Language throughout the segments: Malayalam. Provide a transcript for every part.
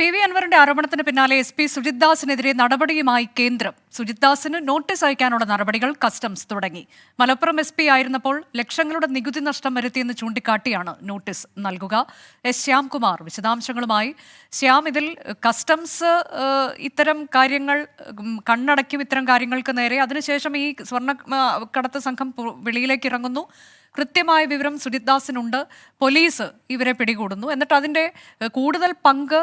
പി വി അൻവറിന്റെ ആരോപണത്തിന് പിന്നാലെ എസ് പി സുജിത് ദാസിനെതിരെ നടപടിയുമായി കേന്ദ്രം. സുജിത് ദാസിന് നോട്ടീസ് അയക്കാനുള്ള നടപടികൾ കസ്റ്റംസ് തുടങ്ങി. മലപ്പുറം എസ് പി ആയിരുന്നപ്പോൾ ലക്ഷങ്ങളുടെ നികുതി നഷ്ടം വരുത്തിയെന്ന് ചൂണ്ടിക്കാട്ടിയാണ് നോട്ടീസ് നൽകുക. എസ് ശ്യാംകുമാർ വിശദാംശങ്ങളുമായി. ശ്യാം ഇതിൽ കസ്റ്റംസ് ഇത്തരം കാര്യങ്ങൾ കണ്ണടയ്ക്കും ഇത്തരം കാര്യങ്ങൾക്ക് നേരെ. അതിനുശേഷം ഈ സ്വർണ കടത്ത് സംഘം വെളിയിലേക്ക് ഇറങ്ങുന്നു. കൃത്യമായ വിവരം സുജിത് ദാസിനുണ്ട് പോലീസ് ഇവരെ പിടികൂടുന്നു. എന്നിട്ട് അതിന്റെ കൂടുതൽ പങ്ക്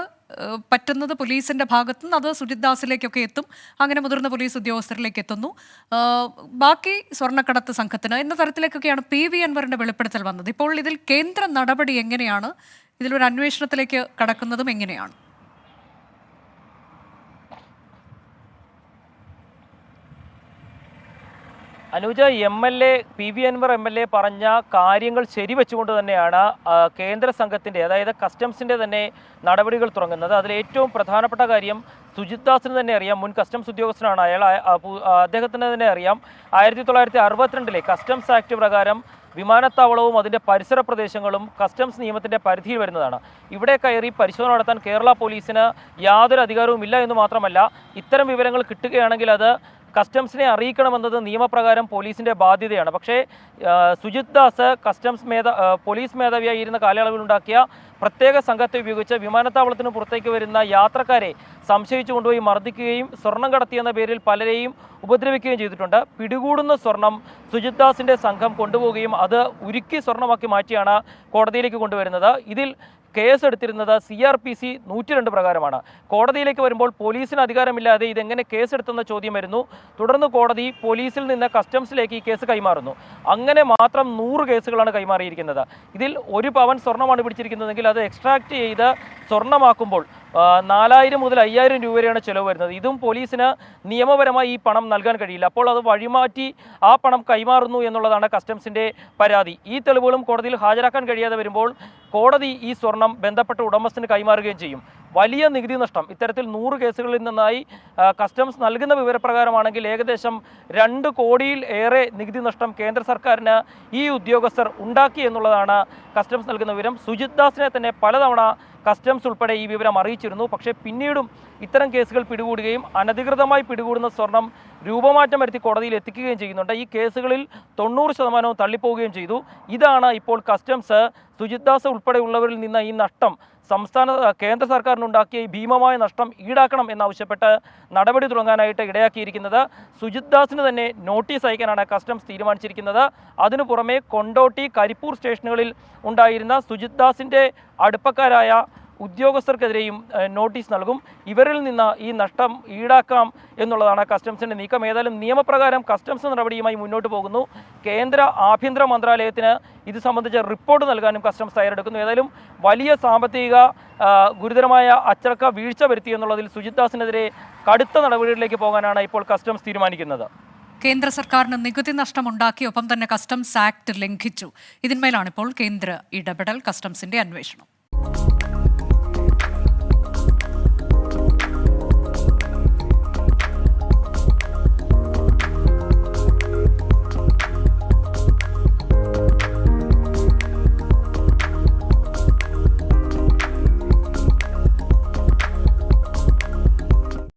പറ്റുന്നത് പോലീസിന്റെ ഭാഗത്തു നിന്ന് അത് സുജിത് ദാസിലേക്കൊക്കെ എത്തും. അങ്ങനെ മുതിർന്ന പോലീസ് ഉദ്യോഗസ്ഥരിലേക്ക് എത്തുന്നു. ബാക്കി സ്വർണക്കടത്ത് സംഘത്തിന് എന്ന തരത്തിലേക്കൊക്കെയാണ് പി വി അൻവറിന്റെ വെളിപ്പെടുത്തൽ വന്നത്. ഇപ്പോൾ ഇതിൽ കേന്ദ്ര നടപടി എങ്ങനെയാണ്? ഇതിലൊരു അന്വേഷണത്തിലേക്ക് കടക്കുന്നതും എങ്ങനെയാണ്? Anuja M L A P V Anvar M L A പറഞ്ഞ കാര്യങ്ങൾ ശരിവെച്ചുകൊണ്ട് തന്നെയാണ് കേന്ദ്ര സംഘത്തിന്റെ അതായത് കസ്റ്റംസിന്റെ തന്നെ നടപടികൾ തുടങ്ങുന്നത്. അതിൽ ഏറ്റവും പ്രധാനപ്പെട്ട കാര്യം സുജിത് ദാസിന് തന്നെ അറിയാം. മുൻ കസ്റ്റംസ് ഉദ്യോഗസ്ഥനാണ് അയാൾ. അദ്ദേഹത്തിന് തന്നെ അറിയാം. ആയിരത്തി തൊള്ളായിരത്തി അറുപത്തിരണ്ടിലെ കസ്റ്റംസ് ആക്ട് പ്രകാരം വിമാനത്താവളവും അതിന്റെ പരിസര പ്രദേശങ്ങളും കസ്റ്റംസ് നിയമത്തിന്റെ പരിധിയിൽ വരുന്നതാണ്. ഇവിടെ കയറി പരിശോധന നടത്താൻ കേരള പോലീസിന് യാതൊരു അധികാരവും ഇല്ല എന്ന് മാത്രമല്ല ഇത്തരം വിവരങ്ങൾ കിട്ടുകയാണെങ്കിൽ അത് കസ്റ്റംസിനെ അറിയിക്കണമെന്നത് നിയമപ്രകാരം പോലീസിന്റെ ബാധ്യതയാണ്. പക്ഷേ സുജിത് ദാസ് കസ്റ്റംസ് മേധ പോലീസ് മേധാവിയായിരുന്ന കാലയളവിലുണ്ടാക്കിയ പ്രത്യേക സംഘത്തെ ഉപയോഗിച്ച് വിമാനത്താവളത്തിന് പുറത്തേക്ക് വരുന്ന യാത്രക്കാരെ സംശയിച്ചു കൊണ്ടുപോയി മർദ്ദിക്കുകയും സ്വർണം കടത്തിയെന്ന പേരിൽ പലരെയും ഉപദ്രവിക്കുകയും ചെയ്തിട്ടുണ്ട്. പിടികൂടുന്ന സ്വർണം സുജിത് ദാസിന്റെ സംഘം കൊണ്ടുപോവുകയും അത് ഉരുക്കി സ്വർണമാക്കി മാറ്റിയാണ് കോടതിയിലേക്ക് കൊണ്ടുവരുന്നത്. ഇതിൽ കേസ് എടുത്തിരുന്നത് സി ആർ പി സി നൂറ്റി രണ്ട് പ്രകാരമാണ്. കോടതിയിലേക്ക് വരുമ്പോൾ പോലീസിന് അധികാരമില്ലാതെ ഇതെങ്ങനെ കേസ് എടുത്തെന്ന ചോദ്യം വരുന്നു. തുടർന്ന് കോടതി പോലീസിൽ നിന്ന് കസ്റ്റംസിലേക്ക് ഈ കേസ് കൈമാറുന്നു. അങ്ങനെ മാത്രം നൂറ് കേസുകളാണ് കൈമാറിയിരിക്കുന്നത്. ഇതിൽ ഒരു പവൻ സ്വർണമാണ് പിടിച്ചിരിക്കുന്നതെങ്കിൽ അത് എക്സ്ട്രാക്ട് ചെയ്ത് സ്വർണമാക്കുമ്പോൾ നാലായിരം മുതൽ അയ്യായിരം രൂപ വരെയാണ് ചിലവ് വരുന്നത്. ഇതും പോലീസിന് നിയമപരമായി ഈ പണം നൽകാൻ കഴിയില്ല. അപ്പോൾ അത് വഴിമാറ്റി ആ പണം കൈമാറുന്നു എന്നുള്ളതാണ് കസ്റ്റംസിന്റെ പരാതി. ഈ തെളിവുകളും കോടതിയിൽ ഹാജരാക്കാൻ കഴിയാതെ വരുമ്പോൾ കോടതി ഈ സ്വർണം ബന്ധപ്പെട്ട ഉടമസ്ഥന് കൈമാറുകയും ചെയ്യും. വലിയ നികുതി നഷ്ടം. ഇത്തരത്തിൽ നൂറ് കേസുകളിൽ നിന്നായി കസ്റ്റംസ് നൽകുന്ന വിവരപ്രകാരമാണെങ്കിൽ ഏകദേശം രണ്ട് കോടിയിൽ ഏറെ നികുതി നഷ്ടം കേന്ദ്ര സർക്കാരിന് ഈ ഉദ്യോഗസ്ഥർ ഉണ്ടാക്കി എന്നുള്ളതാണ് കസ്റ്റംസ് നൽകുന്ന വിവരം. സുജിത് ദാസിനെ തന്നെ പലതവണ കസ്റ്റംസ് ഉൾപ്പെടെ ഈ വിവരം അറിയിച്ചിരുന്നു. പക്ഷേ പിന്നീടും ഇത്തരം കേസുകൾ പിടികൂടുകയും അനധികൃതമായി പിടികൂടുന്ന സ്വർണം രൂപമാറ്റം വരുത്തി കോടതിയിൽ എത്തിക്കുകയും ചെയ്യുന്നുണ്ട്. ഈ കേസുകളിൽ തൊണ്ണൂറ് ശതമാനവും തള്ളിപ്പോവുകയും ചെയ്തു. ഇതാണ് ഇപ്പോൾ കസ്റ്റംസ് സുജിത് ദാസ് ഉൾപ്പെടെയുള്ളവരിൽ നിന്ന് ഈ നഷ്ടം. സംസ്ഥാന കേന്ദ്ര സർക്കാരിനുണ്ടാക്കിയ ഈ ഭീമമായ നഷ്ടം ഈടാക്കണം എന്നാവശ്യപ്പെട്ട് നടപടി തുടങ്ങാനായിട്ട് ഇടയാക്കിയിരിക്കുന്നത് സുജിത് ദാസിന് തന്നെ നോട്ടീസ് അയക്കാനാണ് കസ്റ്റംസ് തീരുമാനിച്ചിരിക്കുന്നത്. അതിനു പുറമെ കൊണ്ടോട്ടി കരിപ്പൂർ സ്റ്റേഷനുകളിൽ ഉണ്ടായിരുന്ന സുജിത് ദാസിന്റെ അടുപ്പക്കാരായ ഉദ്യോഗസ്ഥർക്കെതിരെയും നോട്ടീസ് നൽകും. ഇവരിൽ നിന്ന് ഈ നഷ്ടം ഈടാക്കാം എന്നുള്ളതാണ് കസ്റ്റംസിന്റെ നീക്കം. ഏതായാലും നിയമപ്രകാരം കസ്റ്റംസ് നടപടിയുമായി മുന്നോട്ട് പോകുന്നു. കേന്ദ്ര ആഭ്യന്തര മന്ത്രാലയത്തിന് ഇത് സംബന്ധിച്ച റിപ്പോർട്ട് നൽകാനും കസ്റ്റംസ് തയ്യാറെടുക്കുന്നു. ഏതായാലും വലിയ സാമ്പത്തിക ഗുരുതരമായ അച്ചടക്ക വീഴ്ച വരുത്തി എന്നുള്ളതിൽ സുജിത് ദാസിനെതിരെ കടുത്ത നടപടികളിലേക്ക് പോകാനാണ് ഇപ്പോൾ കസ്റ്റംസ് തീരുമാനിക്കുന്നത്. കേന്ദ്ര സർക്കാരിന് നികുതി നഷ്ടം നഷ്ടമുണ്ടാക്കി ഒപ്പം തന്നെ കസ്റ്റംസ് ആക്ട് ലംഘിച്ചു. ഇതിന്മേലാണ് ഇപ്പോൾ കേന്ദ്ര ഇടപെടൽ കസ്റ്റംസിന്റെ അന്വേഷണം.